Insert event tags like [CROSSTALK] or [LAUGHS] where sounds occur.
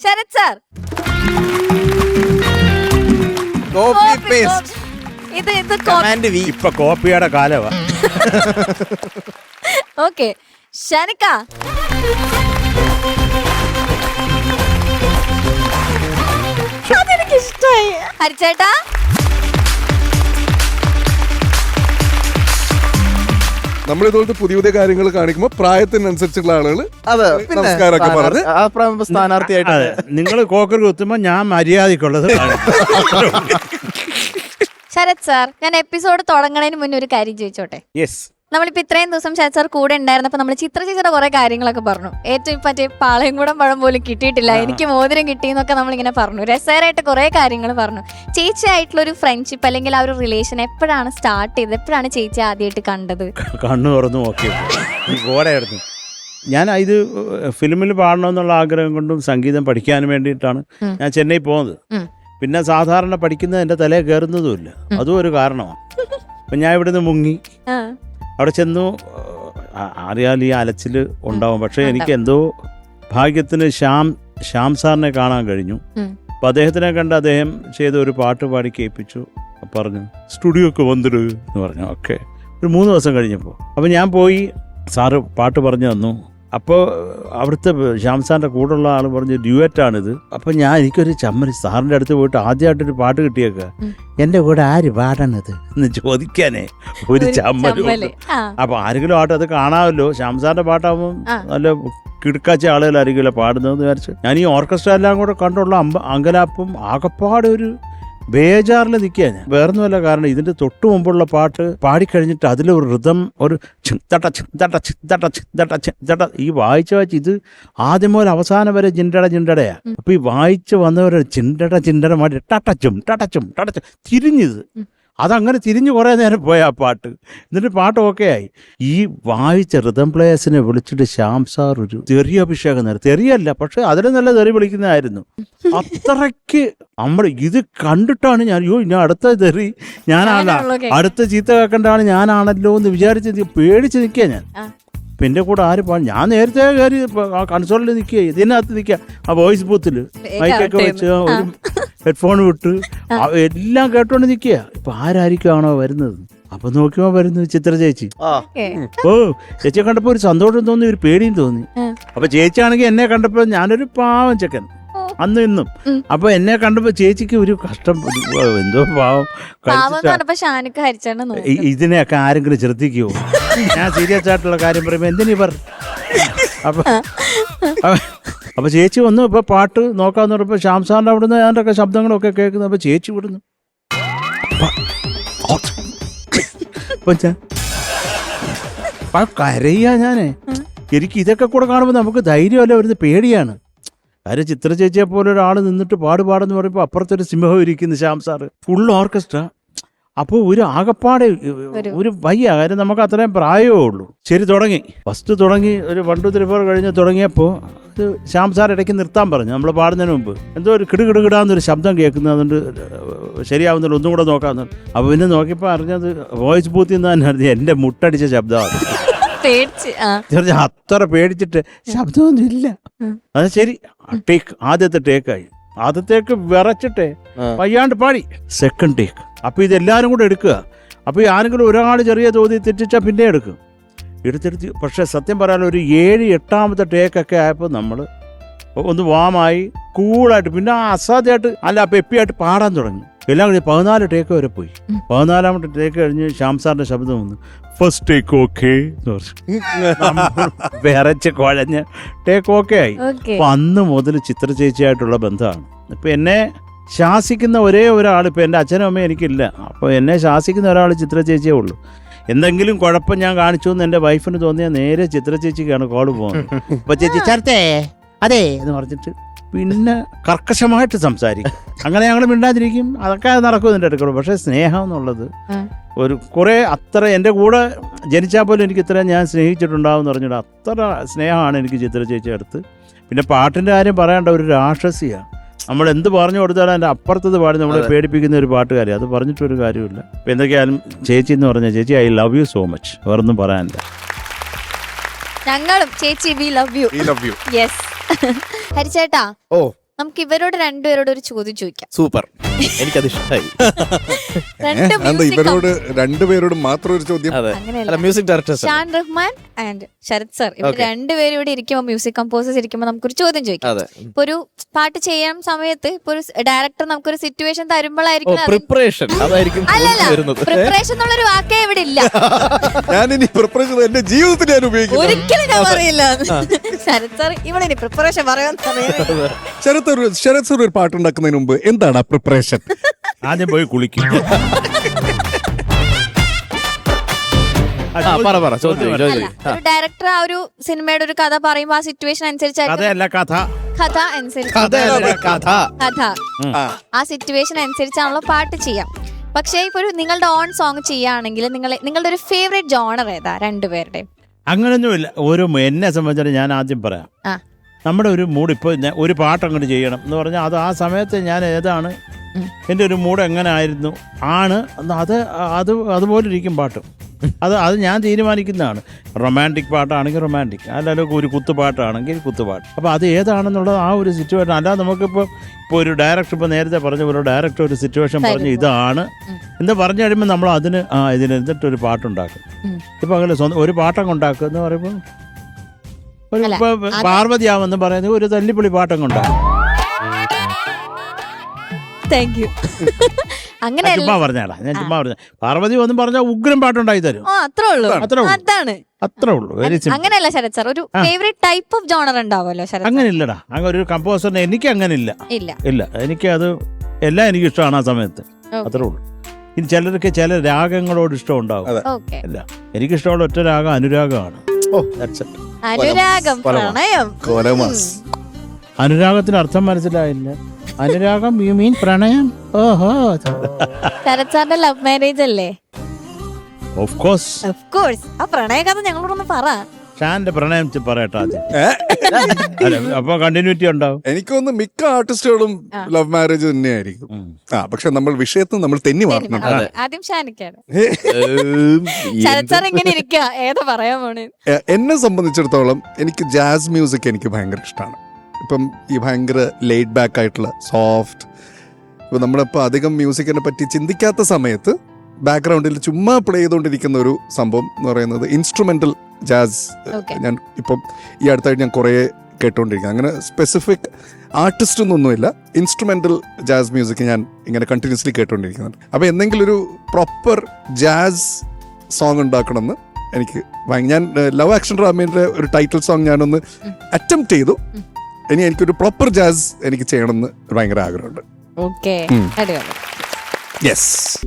Sarath sir. Copy paste ഇത് ഇത് command വി ഇപ്പൊ കോപ്പിയുടെ കാലവാ. [LAUGHS] ഓക്കെ ഷനിക്ക. അതെനിക്ക് ഇഷ്ടായി. ഹരിച്ചേട്ടാ. നമ്മൾ ഇതുപോലത്തെ പുതിയ പുതിയ കാര്യങ്ങൾ കാണിക്കുമ്പോൾ പ്രായത്തിനനുസരിച്ചുള്ള ആളുകൾ അതെ നമസ്കാരമൊക്കെ പറഞ്ഞ് ആ സ്ഥാനാർത്ഥിയായിട്ട് അതെ നിങ്ങൾ കോക്കർ കുത്തുമ്പോ ഞാൻ മര്യാദക്കുള്ളത്. ശരത് സാർ ഞാൻ എപ്പിസോഡ് തുടങ്ങണതിന് മുന്നേ ഒരു കാര്യം ചോദിച്ചോട്ടെ Yes. നമ്മളിപ്പോ ഇത്രയും ദിവസം ശരത് സാർ കൂടെ ഉണ്ടായിരുന്നപ്പോൾ നമ്മൾ ചിത്ര ചേച്ചിയുടെ കുറേ കാര്യങ്ങളൊക്കെ പറഞ്ഞു. ഏറ്റവും മറ്റേ പാളയംകൂടം പഴം പോലും കിട്ടിയിട്ടില്ല. എനിക്ക് മോതിരം കിട്ടിയെന്നൊക്കെ നമ്മളിങ്ങനെ പറഞ്ഞു. രസകരമായിട്ട് കുറേ കാര്യങ്ങൾ പറഞ്ഞു. ചേച്ചിയായിട്ടുള്ള ഒരു ഫ്രണ്ട്ഷിപ്പ് അല്ലെങ്കിൽ ആ ഒരു റിലേഷൻ എപ്പോഴാണ് സ്റ്റാർട്ട് ചെയ്തത്? എപ്പോഴാണ് ചേച്ചി ആദ്യമായിട്ട് കണ്ടത്? കണ്ണു തുറന്നു നോക്കി ഗോഡയായിരുന്നു ഞാൻ ഇത് ഫിലിമിൽ പാടണമെന്നുള്ള ആഗ്രഹം കൊണ്ടും സംഗീതം പഠിക്കാൻ വേണ്ടിയിട്ടാണ് ഞാൻ ചെന്നൈ പോകുന്നത് പിന്നെ സാധാരണ പഠിക്കുന്നത് എന്റെ തലയിൽ കയറുന്നതുമില്ല. അതും ഒരു കാരണമാണ്. അപ്പം ഞാൻ ഇവിടുന്ന് മുങ്ങി. അവിടെ ചെന്നു അറിയാൽ ഈ അലച്ചിൽ ഉണ്ടാവും. പക്ഷേ എനിക്ക് എന്തോ ഭാഗ്യത്തിന് ശ്യാം ശ്യാം സാറിനെ കാണാൻ കഴിഞ്ഞു. അപ്പോൾ അപ്പം അദ്ദേഹത്തിനെ കണ്ട് അദ്ദേഹം ചെയ്ത ഒരു പാട്ട് പാടി കേൾപ്പിച്ചു. പറഞ്ഞു സ്റ്റുഡിയോക്ക് വന്നിട് എന്ന് പറഞ്ഞു. ഓക്കെ. ഒരു മൂന്ന് ദിവസം കഴിഞ്ഞപ്പോൾ. അപ്പം ഞാൻ പോയി സാറ് പാട്ട് പറഞ്ഞു തന്നു. അപ്പോൾ അവിടുത്തെ ശ്യാംസാറിന്റെ കൂടെയുള്ള ആൾ പറഞ്ഞു ഡ്യുവറ്റാണിത് അപ്പോൾ ഞാൻ എനിക്കൊരു ചമ്മരി സാറിന്റെ അടുത്ത് പോയിട്ട് ആദ്യമായിട്ടൊരു പാട്ട് കിട്ടിയേക്കുക ഉം. എന്റെ കൂടെ ആര് പാടണത് എന്ന് ചോദിക്കാനേ ഒരു ചമ്മരി ചമ്മലും ചമ്മൽ. ആ, അപ്പൊ ആരെങ്കിലും ആട്ടെ അത് കാണാമല്ലോ ശ്യാംസാറിന്റെ പാട്ടാകുമ്പോൾ. നല്ല കിടക്കാച്ച ആളുകളായിരിക്കുമല്ലോ പാടുന്നതെന്ന് വിചാരിച്ചു ഞാൻ ഈ ഓർക്കസ്ട്ര എല്ലാം കൂടെ കണ്ടുള്ള അമ്പ അങ്കലാപ്പും ആകപ്പാടെ ഒരു ബേജാറിൽ നിൽക്കുക ഞാൻ. വേറൊന്നുമല്ല കാരണം ഇതിന്റെ തൊട്ടു മുമ്പുള്ള പാട്ട് പാടിക്കഴിഞ്ഞിട്ട് അതിലൊരു ഋതം ഒരു ചിന്തട്ട ചിന്തട്ട ചിന്തട്ട ചിന്തട്ട ചിന്തട്ട ഈ വായിച്ച വായിച്ച് ഇത് ആദ്യം മുതൽ അവസാനം വരെ ചിണ്ടട ചിണ്ടടയാ അപ്പൊ ഈ വായിച്ച് വന്നവരെ ചിണ്ടട ചിണ്ടട മാറ്റി ടട്ടച്ചും ടട്ടച്ചും ടട്ടച്ചും തിരിഞ്ഞത് അതങ്ങനെ തിരിഞ്ഞു കുറേ നേരം പോയി ആ പാട്ട്. എന്നിട്ട് പാട്ട് ഓക്കെ ആയി ഈ വായിച്ച റിതം പ്ലേയേഴ്സിനെ വിളിച്ചിട്ട് ശ്യാം സാർ ഒരു തെറി അഭിഷേകം നേരം തെറിയല്ല പക്ഷെ അതിലും നല്ല തെറി വിളിക്കുന്നതായിരുന്നു. അത്രയ്ക്ക് നമ്മൾ ഇത് കണ്ടിട്ടാണ് ഞാൻ അയ്യോ ഞാൻ അടുത്ത തെറി ഞാനാണല്ല. അടുത്ത ചീത്ത കേൾക്കേണ്ടതാണ് ഞാനാണല്ലോ എന്ന് വിചാരിച്ച് പേടിച്ച് നിൽക്കുക ഞാൻ. എന്റെ കൂടെ ആര് പാ ഞാൻ നേരത്തെ കയറി ആ കൺസോളിൽ നിൽക്കുക ഇതിനകത്ത് നിൽക്കുക ആ വോയിസ് ബൂത്തിൽ മൈക്കൊക്കെ വെച്ച് ഒരു ഹെഡ്ഫോൺ വിട്ട് എല്ലാം കേട്ടോണ്ട് നിൽക്കുക ഇപ്പൊ ആരായിരിക്കുമാണോ വരുന്നത്? അപ്പൊ നോക്കിയോ വരുന്നത് ചിത്ര ചേച്ചി. ഓ ചേച്ചിയെ കണ്ടപ്പോ ഒരു സന്തോഷം തോന്നി ഒരു പേടിയും തോന്നി. അപ്പൊ ചേച്ചി ചേച്ചിയാണെങ്കിൽ എന്നെ കണ്ടപ്പോ ഞാനൊരു പാവം ചെക്കൻ. അന്ന് ഇന്നും. അപ്പൊ എന്നെ കണ്ടപ്പോ ചേച്ചിക്ക് ഒരു കഷ്ടം. എന്തോ പാവം. ഇതിനെയൊക്കെ ആരെങ്കിലും ശ്രദ്ധിക്കുമോ ഞാൻ സീരിയസ് ആയിട്ടുള്ള കാര്യം പറയുമ്പോൾ എന്തിനീ പറ അപ്പൊ അപ്പൊ- ചേച്ചി വന്നു ഇപ്പൊ പാട്ട് നോക്കാന്ന് പറഞ്ഞപ്പോ ശ്യാം സാറിന്റെ അവിടുന്ന് അതിന്റെ ഒക്കെ ശബ്ദങ്ങളൊക്കെ കേൾക്കുന്നു. അപ്പൊ ചേച്ചി വിടുന്നു കരയാ ഞാനേ. എനിക്ക് ഇതൊക്കെ കൂടെ കാണുമ്പോൾ നമുക്ക് ധൈര്യമല്ല വരുന്ന പേടിയാണ്. കാര്യം ചിത്ര ചേച്ചിയെ പോലെ ഒരാൾ നിന്നിട്ട് പാടുപാടെന്ന് പറയുമ്പോൾ അപ്പുറത്തൊരു സിംഹം ഇരിക്കുന്നു ശ്യാം സാറ്. ഫുൾ ഓർക്കസ്ട്ര അപ്പോൾ ഒരു ആകപ്പാടെ ഒരു- വയ്യ. കാര്യം നമുക്ക് അത്രയും പ്രായമേ ഉള്ളൂ. ശരി തുടങ്ങി. ഫസ്റ്റ് തുടങ്ങി ഒരു വൺ ടു ത്രീ ഫോർ കഴിഞ്ഞ് തുടങ്ങിയപ്പോൾ ഇത് ശ്യാം സാർ ഇടയ്ക്ക് നിർത്താൻ പറഞ്ഞു. നമ്മൾ പാടുന്നതിന് മുമ്പ്. എന്തോ ഒരു കിടുകിടുകിടാന്നൊരു ശബ്ദം കേൾക്കുന്നത് അതുകൊണ്ട് ശരിയാവുന്നില്ല. ഒന്നും കൂടെ നോക്കാമെന്ന് അപ്പോൾ പിന്നെ നോക്കിയപ്പോൾ അറിഞ്ഞത് വോയിസ് ബൂത്തിൽ നിന്ന് തന്നെ അറിഞ്ഞത് എന്റെ മുട്ടടിച്ച ശബ്ദമാണ്. അത്ര പേടിച്ചിട്ട് ശബ്ദമൊന്നും ഇല്ല അത് ശരി. ടേക്ക്. ആദ്യത്തെ ടേക്കായി. ആദ്യത്തേക്ക് വിറച്ചിട്ട് പയ്യാണ്ട് വയ്യാണ്ട് പാടി. സെക്കൻഡ് ടേക്ക് അപ്പോൾ ഇതെല്ലാരും കൂടെ എടുക്കുക. അപ്പോൾ ഈ ആരെങ്കിലും ഒരാൾ ചെറിയ തോതിൽ തെറ്റിച്ചാൽ പിന്നെ എടുക്കും. എടുത്തെടുത്ത് പക്ഷേ സത്യം പറയാൻ ഒരു ഏഴ് എട്ടാമത്തെ ടേക്കൊക്കെ ആയപ്പോൾ നമ്മൾ ഒന്ന് വാമായി കൂളായിട്ട് പിന്നെ ആ അസാധ്യമായിട്ട് അല്ല പെപ്പിയായിട്ട് പാടാൻ തുടങ്ങി. എല്ലാം കഴിഞ്ഞ് പതിനാല് ടേക്ക് വരെ പോയി. പതിനാലാമത്തെ ടേക്ക് കഴിഞ്ഞ് ശ്യാം സാറിന്റെ ശബ്ദം വന്നു. ഫസ്റ്റ് ടേക്ക് ഓക്കെ എന്ന് പറഞ്ഞു. വിറച്ച് കുഴഞ്ഞ് ടേക്ക് ഓക്കെ ആയി. അപ്പൊ അന്ന് മുതൽ ചിത്ര ചേച്ചിയായിട്ടുള്ള ബന്ധമാണ്. ഇപ്പൊ എന്നെ ശാസിക്കുന്ന ഒരേ ഒരാൾ ഇപ്പൊ എന്റെ അച്ഛനും അമ്മയും എനിക്കില്ല. അപ്പൊ എന്നെ ശാസിക്കുന്ന ഒരാൾ ചിത്ര ചേച്ചിയേ ഉള്ളൂ. എന്തെങ്കിലും കുഴപ്പം ഞാൻ കാണിച്ചു എന്ന് എന്റെ വൈഫിന് തോന്നിയാൽ നേരെ ചിത്ര ചേച്ചിക്കാണ് കോൾ പോകുന്നത് [LAUGHS] അപ്പൊ ചേച്ചി ചരത്തേ അതെ എന്ന് പറഞ്ഞിട്ട് പിന്നെ കർക്കശമായിട്ട് സംസാരിക്കും. അങ്ങനെ ഞങ്ങൾ മിണ്ടാതിരിക്കും. അതൊക്കെ നടക്കും ഇതിന്റെ അടുക്കള. പക്ഷേ സ്നേഹം എന്നുള്ളത് ഒരു കുറേ അത്ര എന്റെ കൂടെ ജനിച്ചാൽ പോലും എനിക്ക് ഇത്ര ഞാൻ സ്നേഹിച്ചിട്ടുണ്ടാവും എന്ന് പറഞ്ഞിട്ട് അത്ര സ്നേഹമാണ് എനിക്ക് ചിത്ര ചേച്ചി അടുത്ത്. പിന്നെ പാട്ടിന്റെ കാര്യം പറയേണ്ട ഒരു രാക്ഷസിയാണ് നമ്മൾ എന്ത് പറഞ്ഞു കൊടുത്താലും അതിന്റെ അപ്പുറത്തത് പാടി നമ്മളെ പേടിപ്പിക്കുന്ന ഒരു പാട്ടുകാരി. അത് പറഞ്ഞിട്ടൊരു കാര്യമില്ല ഇപ്പം എന്തൊക്കെയായാലും ചേച്ചി എന്ന് പറഞ്ഞാൽ ചേച്ചി I love you so much. വേറൊന്നും പറയാനില്ല. ഞങ്ങളും ചേച്ചി we love you. We love you. Yes [LAUGHS] ഹരിച്ചേട്ടാ ഓ. നമുക്ക് ഇവരോട് രണ്ടുപേരോട് ഒരു ചോദ്യം ചോദിക്കാം. സൂപ്പർ. എനിക്കത് ഇഷ്ടമായി [LAUGHS] രണ്ട് എന്താ music ഇവരോട് രണ്ടുപേരോട് മാത്രം ഒരു ചോദ്യം? അതെ. അങ്ങനെയല്ല. അല്ല music director Shaan Rahman and Sharath sir. ഇവർ Okay. രണ്ടുപേരും ഇവിടെ ഇരിക്കുമ്പോൾ മ്യൂസിക് കമ്പോസേഴ്സ് ഇരിക്കുമ്പോൾ നമുക്കൊരു ചോദ്യം ചോദിക്കാം. അതെ. ഇപ്പൊ ഒരു പാട്ട് ചെയ്യാൻ സമയത്ത് ഇപ്പൊ ഒരു ഡയറക്ടർ നമുക്കൊരു സിറ്റുവേഷൻ ഓ തരുമ്പോഴായിരിക്കും പ്രിപ്പറേഷൻ അതായിരിക്കും അല്ലല്ല വരുന്നത്. പ്രിപ്പറേഷൻ എന്നുള്ളൊരു വാക്കേ ഇവിടെ ഇല്ല. [LAUGHS] ഞാനിനി പ്രിപ്പറേഷൻ എന്റെ ജീവിതത്തിൽ ഞാൻ ഉപയോഗിക്കുന്നത് ഒരിക്കലും ഞാൻ പറയില്ല. ശരത് സാർ ഇവിടെ പ്രിപ്പറേഷൻ പറയാൻ സമയം ശരത് ഒരു ശരത് സർ ഒരു പാട്ടുണ്ടാക്കുന്നതിന് മുമ്പ് എന്താണ് പ്രിപ്പറേഷൻ ആദ്യം പോയി കുളിക്കും. ആ പറ പറ ചോദ്യം അല്ല ഒരു ഡയറക്ടർ ആ ഒരു സിനിമയുടെ ഒരു കഥ പറയുമ്പോ ആ സിറ്റുവേഷൻ അനുസരിച്ചായിരിക്കും കഥയല്ല കഥ. കഥ അനുസരിച്ച്. കഥയല്ല കഥ. ആ. സിറ്റുവേഷൻ അനുസരിച്ചാണല്ലോ പാട്ട് ചെയ്യാം. പക്ഷേ ഇപ്പൊ ഒരു നിങ്ങളുടെ ഓൺ സോങ് ചെയ്യുകയാണെങ്കിൽ നിങ്ങൾ നിങ്ങളുടെ ഒരു ഫേവറേറ്റ് ജോണർ ഏതാ രണ്ടുപേരുടെയും? അങ്ങനൊന്നുമില്ല ഒരു എന്നെ സംബന്ധിച്ചിട്ട് ഞാൻ ആദ്യം പറയാം. നമ്മുടെ ഒരു മൂഡ് ഇപ്പോൾ ഒരു പാട്ട് അങ്ങോട്ട് ചെയ്യണം എന്ന് പറഞ്ഞാൽ അത് ആ സമയത്ത് ഞാൻ ഏതാണ്. എന്റെ ഒരു മൂഡ് എങ്ങനെ ആയിരുന്നു ആണ്. അത് അത് അതുപോലെ ഇരിക്കും പാട്ട്. അത് അത് ഞാൻ തീരുമാനിക്കുന്നതാണ്. റൊമാന്റിക് പാട്ടാണെങ്കിൽ റൊമാന്റിക് അല്ലെങ്കിൽ ഒരു കുത്തുപാട്ടാണെങ്കിൽ കുത്തുപാട്ട് അപ്പോൾ അത് ഏതാണെന്നുള്ളത് ആ ഒരു സിറ്റുവേഷൻ അല്ലാതെ നമുക്കിപ്പോൾ ഇപ്പോൾ ഒരു ഡയറക്ടർ ഇപ്പോൾ നേരത്തെ പറഞ്ഞ പോലെ ഡയറക്ടർ ഒരു സിറ്റുവേഷൻ പറഞ്ഞ് ഇതാണ്. എന്ന് പറഞ്ഞു കഴിയുമ്പോൾ നമ്മൾ അതിന് ആ ഇതിന് എന്നിട്ടൊരു പാട്ടുണ്ടാക്കും. ഇപ്പോൾ അങ്ങനെ സ്വന്തം ഒരു പാട്ടങ്ങ് ഉണ്ടാക്കുക എന്ന് പറയുമ്പോൾ ഒരു അല്ല, അത് പറയുന്നത് ഒരു തല്ലിപ്പൊളി പാട്ടം കൊണ്ടാണ് താങ്ക് യു അങ്ങനെയല്ല. ചുമ്മാ പറഞ്ഞാടാ ഞാൻ ചുമ്മാ പറഞ്ഞ പാർവതി ഒന്നും പറഞ്ഞാൽ ഉഗ്രം പാട്ടുണ്ടായി തരും. ഓ അത്രേ ഉള്ളൂ. അത്രേ ഉള്ളൂ. അതാണ്. അത്രേ ഉള്ളൂ. വെരി സിമ്പിൾ അങ്ങനെയല്ല ശരത് സാർ. ഒരു ആ. ഫേവറേറ്റ് ടൈപ്പ് ഓഫ് ജോണർ ഉണ്ടാവുമല്ലോ ശരത് അങ്ങനെ ഇല്ലടാ അങ്ങനെ ഒരു കമ്പോസറിന് എനിക്ക് അങ്ങനെ ഇല്ല. ഇല്ല. ഇല്ല എനിക്ക് അത് എല്ലാം എനിക്ക് ഇഷ്ടമാണ് ആ സമയത്ത്. Okay. അത്രേ ഉള്ളൂ. ഇനി ചിലർക്ക് ചില രാഗങ്ങളോട് ഇഷ്ടം ഉണ്ടാവും. അതെ. ഓക്കെ ഇല്ല എനിക്കിഷ്ടമുള്ള ഒറ്റ രാഗം അനുരാഗമാണ്. ഓ. That's it. അനുരാഗം പ്രണയം. കൊലമാസ്. അനുരാഗത്തിന് അർത്ഥം മനസ്സിലായില്ല. അനുരാഗം യു മീൻ പ്രണയം? ഓഹോ. ശരത് സാറിന്റെ ലവ് മാരേജ് അല്ലേ? ഓഫ് കോഴ്സ് ഓഫ് കോഴ്സ് ആ പ്രണയ കഥ ഞങ്ങളോടൊന്ന് പറ. ഷാന്റെ പ്രണയം പറയട്ടെ അപ്പൊ കണ്ടിന്യൂറ്റി ഉണ്ടാവും. എനിക്കൊന്ന് മിക്ക ആർട്ടിസ്റ്റുകളും ലവ് മാരേജ് തന്നെയായിരിക്കും. ആ പക്ഷെ നമ്മൾ വിഷയത്തിൽ നമ്മൾ തെന്നി മാറണം. ആദ്യം ഷാനിക്കാണ്. ഏം, ശരത് സാർ ഇങ്ങനെ ഇരിക്കുക ഏതാ പറയാൻ പോണ്? എന്നെ സംബന്ധിച്ചിടത്തോളം എനിക്ക് ജാസ് മ്യൂസിക് എനിക്ക് ഭയങ്കര ഇഷ്ടമാണ് ഇപ്പം ഈ ഭയങ്കര ലേറ്റ് ബാക്ക് ആയിട്ടുള്ള സോഫ്റ്റ് ഇപ്പം നമ്മളിപ്പോൾ അധികം മ്യൂസിക്കിനെ പറ്റി ചിന്തിക്കാത്ത സമയത്ത് ബാക്ക്ഗ്രൗണ്ടിൽ ചുമ്മാ പ്ലേ ചെയ്തുകൊണ്ടിരിക്കുന്ന ഒരു സംഭവം എന്ന് പറയുന്നത് ഇൻസ്ട്രുമെന്റൽ ജാസ് ഞാൻ ഇപ്പം ഈ അടുത്തായിട്ട് ഞാൻ കുറേ കേട്ടുകൊണ്ടിരിക്കുന്നത് അങ്ങനെ സ്പെസിഫിക് ആർട്ടിസ്റ്റ് എന്നൊന്നുമില്ല ഇൻസ്ട്രുമെന്റൽ ജാസ് മ്യൂസിക് ഞാൻ ഇങ്ങനെ കണ്ടിന്യൂസ്ലി കേട്ടുകൊണ്ടിരിക്കുന്നുണ്ട് അപ്പോൾ എന്തെങ്കിലും ഒരു പ്രോപ്പർ ജാസ് സോങ് ഉണ്ടാക്കണമെന്ന് എനിക്ക് ഞാൻ ലവ് ആക്ഷൻ റാമീന്റെ ഒരു ടൈറ്റിൽ സോങ് ഞാനൊന്ന്. അറ്റംപ്റ്റ് ചെയ്തു. ഇനി എനിക്കൊരു പ്രോപ്പർ ജാസ് എനിക്ക് ചെയ്യണമെന്ന് ഭയങ്കര ആഗ്രഹമുണ്ട്. യെസ്